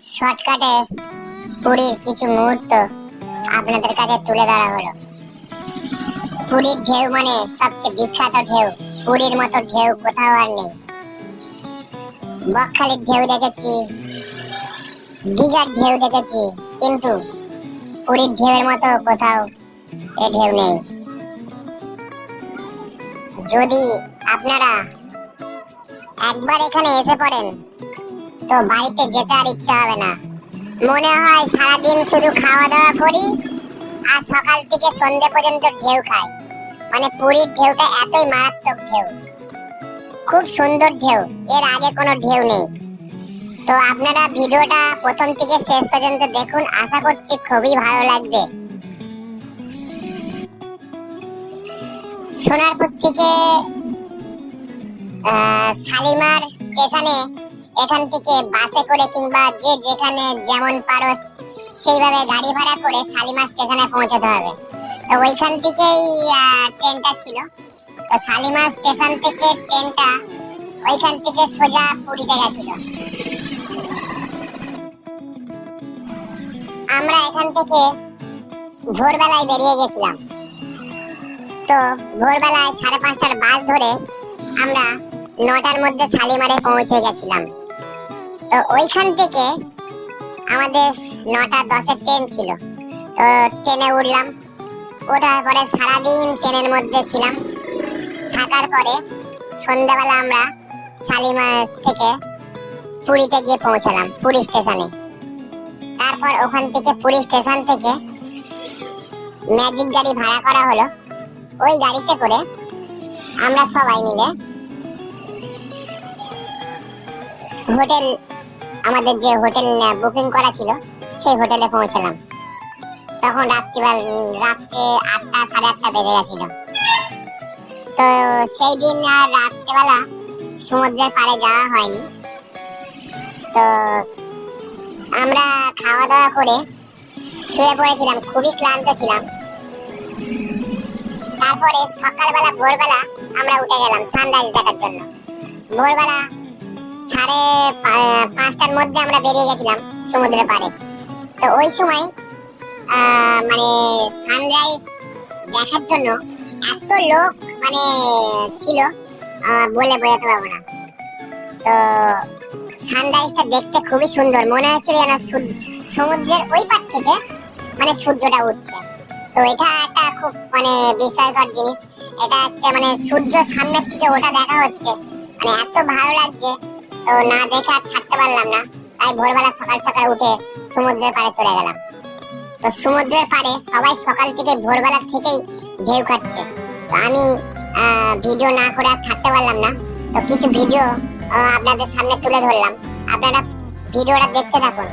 শর্টকাটে পুরীর কিছু মুহূর্ত আপনাদের কাছে তুলে ধরা হলো। পুরীর ঢেউ মানে সবচেয়ে বিখ্যাত ঢেউ। পুরীর মতো ঢেউ কোথাও আর নেই। বকখালির ঢেউ দেখেছি, দীঘার ঢেউ দেখেছি, কিন্তু পুরীর ঢেউয়ের মতো কোথাও এ ঢেউ নেই। যদি আপনারা একবার এখানে এসে পড়েন তো বাড়িতে যেতে আর ইচ্ছা হবে না। মনে হয় সারাদিন শুধু খাওয়া দাওয়া করি আর সকাল থেকে সন্ধে পর্যন্ত ঢেউ খাই। মানে পুরীর ঢেউটা এতই মারাত্মক ঢেউ। খুব সুন্দর ঢেউ, এর আগে কোনো ঢেউ নেই। তো আপনারা ভিডিওটা প্রথম থেকে শেষ পর্যন্ত দেখুন, আশা করছি খুবই ভালো লাগবে। সোনারপুর থেকে শালিমার স্টেশনে এখান থেকে বাসে করে কিংবা যে যেখানে যেমন পারো সেইভাবে গাড়ি ভাড়া করে শালিমার স্টেশনে পৌঁছাতে হবে। তো ওইখান থেকেই ট্রেনটা ছিল। তো শালিমার স্টেশন থেকে ট্রেনটা ওইখান থেকে সোজা পুরীতে গেছিল আমরা এখান থেকে ভোরবেলায় বেরিয়ে গেছিলাম। তো ভোরবেলায় সাড়ে পাঁচটার বাস ধরে আমরা নটার মধ্যে শালিমারে পৌঁছে গেছিলাম। তো ওইখান থেকে আমাদের নটা দশের ট্রেন ছিল। তো ট্রেনে উঠলাম। ওঠার পরে সারাদিন ট্রেনের মধ্যে ছিলাম। থাকার পরে সন্ধ্যাবেলা আমরা শালিমার থেকে পুরীতে গিয়ে পৌঁছালাম, পুরী স্টেশনে তারপর ওখান থেকে পুরী স্টেশন থেকে ম্যাজিক গাড়ি ভাড়া করা হলো। ওই গাড়িতে করে আমরা সবাই মিলে হোটেল আমাদের যে হোটেল বুকিং করা ছিল, সেই হোটেলে পৌঁছালাম। তখন রাত্রিবেলা রাত্রে আটটা, সাড়ে আটটা বেজে গেছিল। তো সেই দিন আর রাত্রেবেলা সমুদ্রের পাড়ে যাওয়া হয়নি। তো আমরা খাওয়া দাওয়া করে শুয়ে পড়েছিলাম, খুবই ক্লান্ত ছিলাম। তারপরে সকালবেলা, ভোরবেলা আমরা উঠে গেলাম সানরাইজ দেখার জন্য। ভোরবেলা সাড়ে পাঁচটার মধ্যে আমরা বেরিয়ে গেছিলাম সমুদ্রের পাড়ে। তো ওই সময় মানে সানরাইজ দেখার জন্য এত লোক মানে ছিল বলে বোঝাতে পারব না। তো সানরাইজটা দেখতে খুবই সুন্দর। মনে হচ্ছিল যেন সমুদ্রের ওই পার থেকে মানে সূর্যটা উঠছে। তো এটা একটা খুব মানে বিস্ময়কর জিনিস। এটা হচ্ছে মানে সূর্য সামনের থেকে ওটা দেখা হচ্ছে। মানে এত ভালো লাগছে। তো না দেখে আর থাকতে পারলাম না। তাই ভোরবেলা সকাল সকাল উঠে সমুদ্রের পাড়ে চলে গেলাম। তো সমুদ্রের পাড়ে সবাই সকাল থেকে ভোরবেলা থেকেই ঢেউ কাটছে। তো আমি ভিডিও না করে আর থাকতে পারলাম না। তো কিছু ভিডিও আপনাদের সামনে তুলে ধরলাম। আপনারা ভিডিওটা দেখতে থাকুন।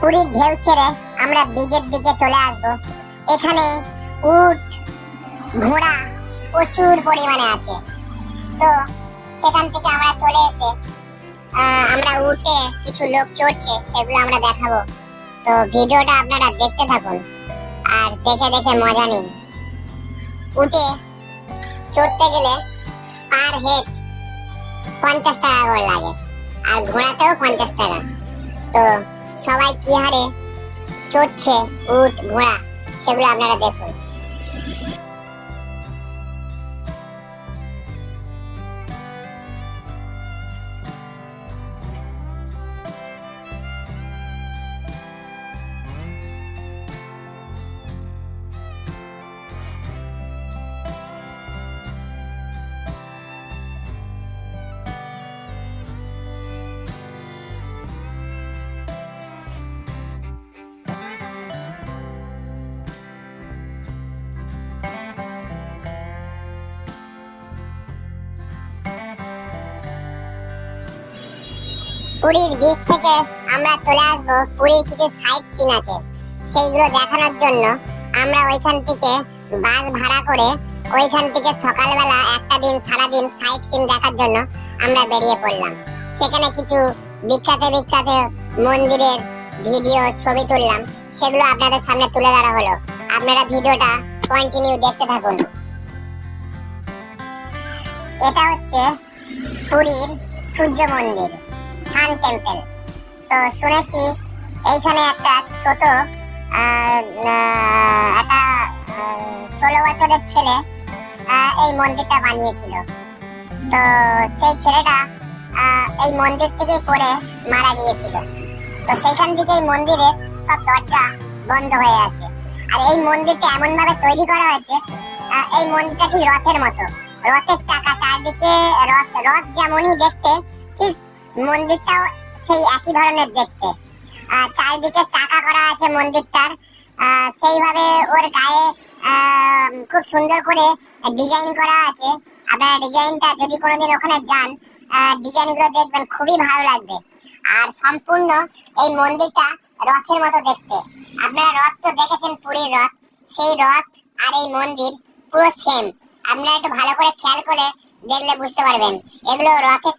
পুরীর ঢেউ ছেড়ে আমরা বীজের দিকে চলে আসব। এখানে উট, ঘোড়া প্রচুর পরিমাণে আছে। তো সেখান থেকে আমরা চলে এসে আমরা উঠে কিছু লোক চড়ছে, সেগুলো আমরা দেখাবো। তো ভিডিওটা আপনারা দেখতে থাকুন, আর দেখে দেখে মজা নিন। উঠে চড়তে গেলে পার হেড পঞ্চাশ টাকা করে লাগে, আর ঘোড়াতেও পঞ্চাশ টাকা। তো সবাই কি হারে চড়ছে উট ঘোড়া সেগুলো আপনারা দেখুন। পুরীর বিচ থেকে আমরা চলে আসব। পুরীর কিছু সাইট সিন আছে। সেইগুলো দেখানোর জন্য আমরা ওইখান থেকে বাস ভাড়া করে ওইখান থেকে সকালবেলা একটা দিন সারাদিন সাইট সিন দেখার জন্য আমরা বেরিয়ে পড়লাম। সেখানে কিছু বিখ্যাত বিখ্যাত মন্দিরের ভিডিও, ছবি তুললাম। সেগুলো আপনাদের সামনে তুলে ধরা হলো। আপনারা ভিডিওটা কন্টিনিউ দেখতে থাকুন। এটা হচ্ছে পুরীর সূর্য মন্দির। Sun temple. তো শুনেছি এইখানে একটা ছোট একটা ষোলো বছরের ছেলে এই মন্দিরটা বানিয়েছিল। তো সেই ছেলেটা এই মন্দির থেকে পড়ে মারা গিয়েছিল। তো সেইখান থেকে এই মন্দিরের সব দরজা বন্ধ হয়ে আছে। আর এই মন্দিরটা এমন ভাবে তৈরি করা হয়েছে এই মন্দিরটা ঠিক রথের মতো। রথের চাকা চারদিকে, রথ রথ যেমনই দেখতে, ঠিক মন্দিরটাও সেই একই ধরনের দেখতে। চারিদিকে চাকা করা আছে মন্দিরটার। সেইভাবে ওর গায়ে খুব সুন্দর করে ডিজাইন করা আছে। আপনারা ডিজাইনটা যদি কোনোদিন ওখানে যান ডিজাইনগুলো দেখবেন, খুবই ভালো লাগবে। আর সম্পূর্ণ এই মন্দিরটা রথের মতো দেখতে। আপনারা রথ তো দেখেছেন, পুরীর রথ। সেই রথ আর এই মন্দির পুরো সেম আপনারা একটু ভালো করে খেয়াল করে দেখলে বুঝতে পারবেন। এগুলো রথের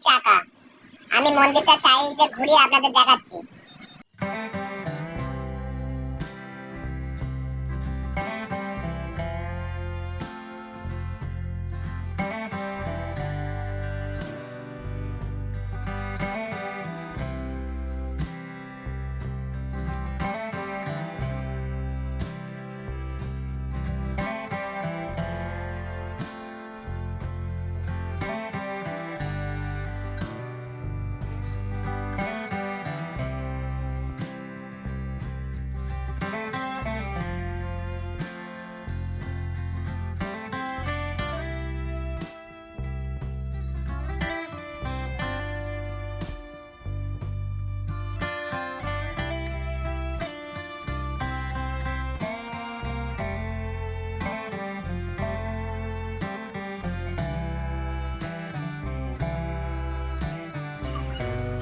মন্দিরটা চারিদিকে ঘুরিয়ে আপনাদের দেখাচ্ছি।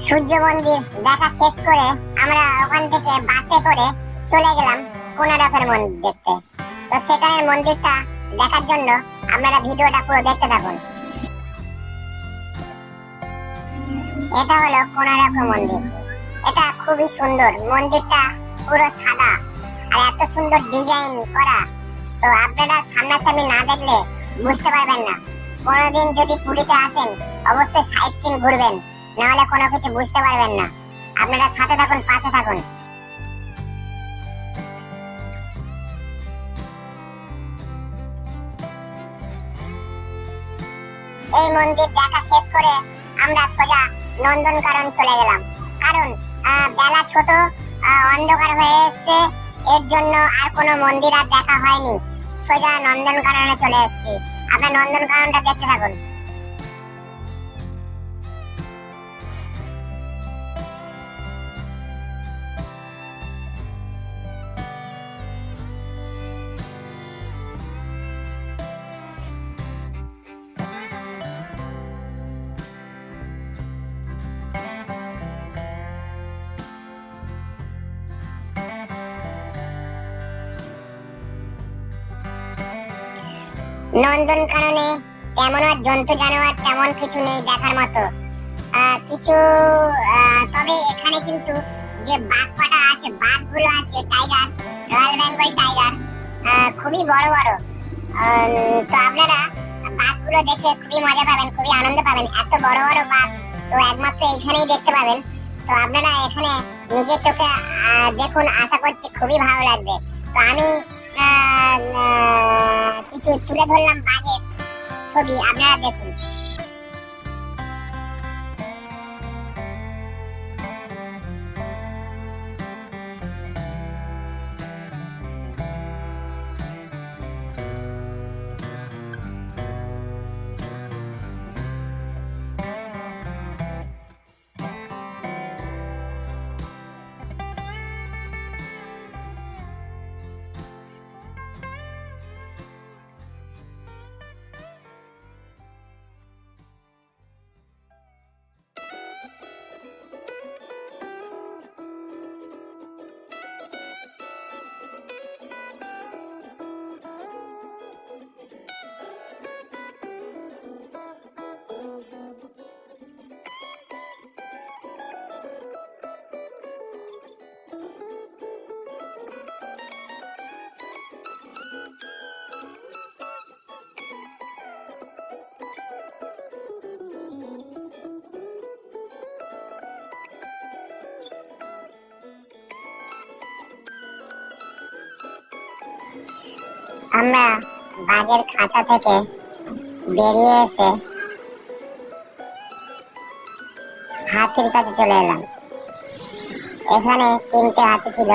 সূর্য মন্দির দেখা শেষ করে আমরা ওখান থেকে বাসে করে চলে গেলাম কোনারকের মন্দির দেখতে। তো সেখানের মন্দিরটা দেখার জন্য আপনারা ভিডিওটা পুরো দেখতে থাকুন। এটা হলো কোনারক মন্দির। এটা খুবই সুন্দর। মন্দিরটা পুরো সাদা আর এত সুন্দর ডিজাইন করা। তো আপনারা সামনাসামনি না দেখলে বুঝতে পারবেন না। কোনোদিন যদি পুরীতে আসেন, অবশ্যই সাইট সিন ঘুরবেন। নাহলে কোনো কিছু বুঝতে পারবেন না। আপনারা সাথে থাকুন, পাশে থাকুন। এই মন্দির দেখা শেষ করে আমরা সোজা নন্দনকানন চলে গেলাম। কারণ বেলা ছোট অন্ধকার হয়ে এসছে। এর জন্য আর কোনো মন্দির আর দেখা হয়নি। সোজা নন্দনকাননে চলে এসেছি। আপনার নন্দনকাননটা দেখতে থাকুন। নন্দন কাননে তেমন আর জন্তু জানোয়ার তেমন কিছু নেই দেখার মতো। কিছু তবে এখানে কিন্তু যে বাঘ কটা আছে, বাঘগুলো আছে টাইগার রয়্যাল বেঙ্গল টাইগার খুবই বড় বড়। তো আপনারা বাঘগুলো দেখে খুবই মজা পাবেন, খুবই আনন্দ পাবেন। এত বড় বড় বাঘ তো একমাত্র এখানেই দেখতে পাবেন। তো আপনারা এখানে নিজের চোখে দেখুন, আশা করছি খুবই ভালো লাগবে। তো আমি কিছু তুলে ধরলাম বাঘের ছবি আপনারা দেখুন। আমরা বাঘের খাঁচা থেকে বেরিয়ে এসে হাতির কাছে চলে এলাম। এখানে তিনটে হাতি ছিল।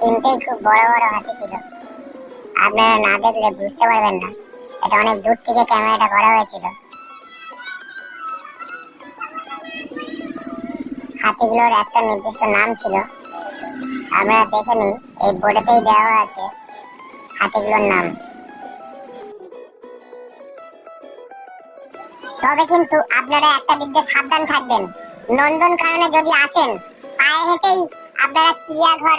তিনটেই খুব বড় বড় হাতি ছিল। আপনারা না দেখলে বুঝতে পারবেন না। এটা অনেক দূর থেকে ক্যামেরাটা করা হয়েছিল। হাতিগুলোর একটা নির্দিষ্ট নাম ছিল। আমরা দেখে নিন এই বোর্ডেতেই দেওয়া আছে হাতিগুলোর নাম। তবে কিন্তু আপনারা একটা দিক দিয়ে সাবধান থাকবেন। নন্দন কারণে যদি আসেন, পায়ে হেঁটেই আপনারা চিড়িয়াঘর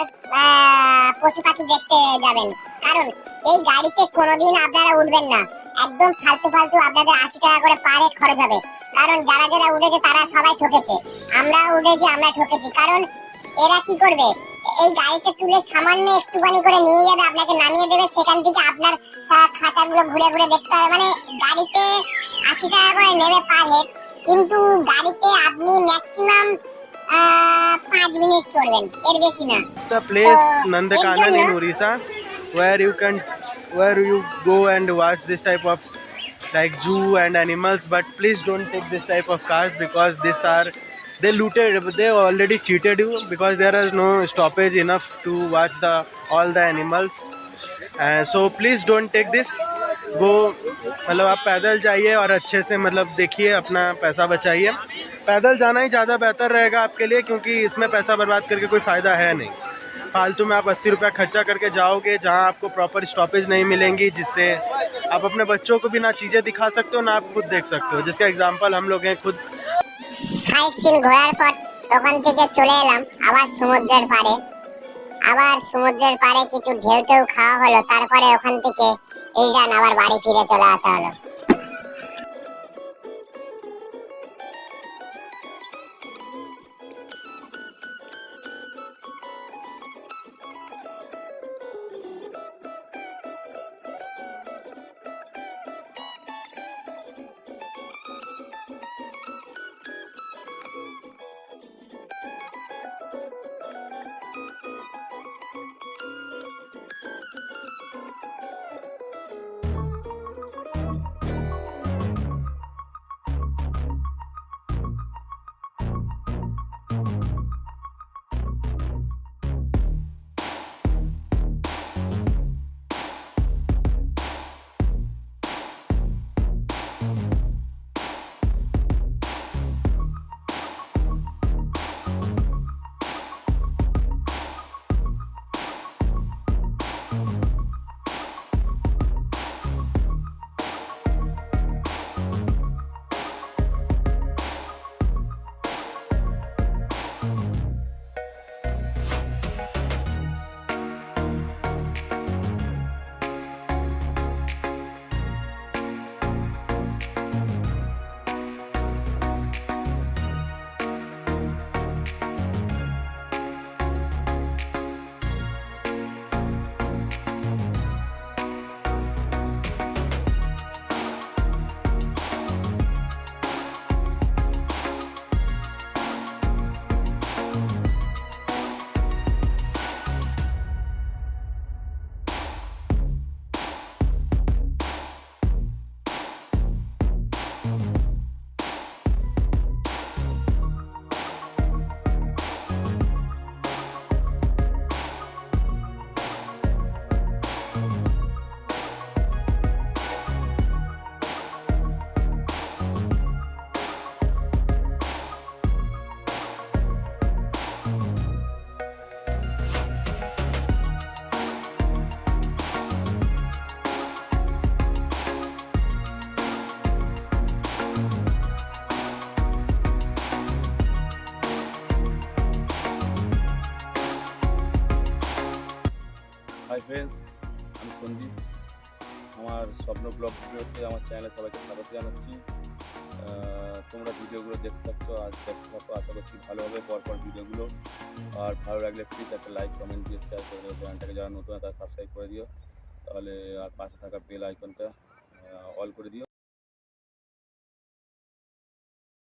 পশু পাখি দেখতে যাবেন। কারণ এই গাড়িতে কোনোদিন আপনারা উঠবেন না। একদম ফালতু ফালতু আপনাদের আশি টাকা করে পার হেড খরচ হবে। কারণ যারা যারা উঠেছে তারা সবাই ঠকেছে। আমরা উঠেছি, আমরা ঠকেছি। কারণ এরা কি করবে? এই গাড়িতে তুলে সামান্য একটুখানি করে নিয়ে যাবে আপনাকে নামিয়ে দেবে সেখান থেকে আপনার খাঁচাগুলো ঘুরে ঘুরে দেখতে হবে মানে গাড়িতে আশি টাকা করে নেবে পার হেড কিন্তু গাড়িতে আপনি ম্যাক্সিমাম পাঁচ মিনিট চড়বেন এর বেশি না Nandakanan in in general- Orissa where you can where you go and watch this type of like zoo and animals but please don't take this type of cars because these are they looted they already cheated you because there is no stoppage enough to watch the all the animals. Uh, so please don't take this. Go मतलब आप पैदल जाइए और अच्छे से मतलब देखिए अपना पैसा बचाइए। पैदल जाना ही ज़्यादा बेहतर रहेगा आपके लिए क्योंकि इसमें पैसा बर्बाद करके कोई फ़ायदा है नहीं। फालतू में आप अस्सी रुपया खर्चा करके जाओगे जहाँ आपको प्रॉपर स्टॉपेज नहीं मिलेंगी जिससे आप अपने बच्चों को भी ना चीज़ें दिखा सकते हो ना आप खुद देख सकते हो। जिसका एग्ज़ाम्पल हम लोग हैं खुद সাইট সিন ঘোরার পর ওখান থেকে চলে এলাম, আবার সমুদ্রের পাড়ে। আবার সমুদ্রের পাড়ে কিছু ঢেউ টেউ খাওয়া হলো, তারপরে ওখান থেকে রিটার্ন আবার বাড়ি ফিরে চলে আসা হলো। ফ্রেন্ডস আমি সন্দীপ। আমার স্বপ্ন ব্লগ ভিডিওতে আমার চ্যানেলে সবাইকে স্বাগত জানাচ্ছি। তোমরা ভিডিওগুলো দেখতে থাকছো, আজ দেখতে থাকো। আশা করছি ভালোভাবে পরপর ভিডিওগুলো। আর ভালো লাগলে প্লিজ একটা লাইক কমেন্ট দিয়ে শেয়ার করে দিও চ্যানেলটাকে যারা নতুন তারা সাবস্ক্রাইব করে দিও। তাহলে আর পাশে থাকা বেল আইকনটা অল করে দিও।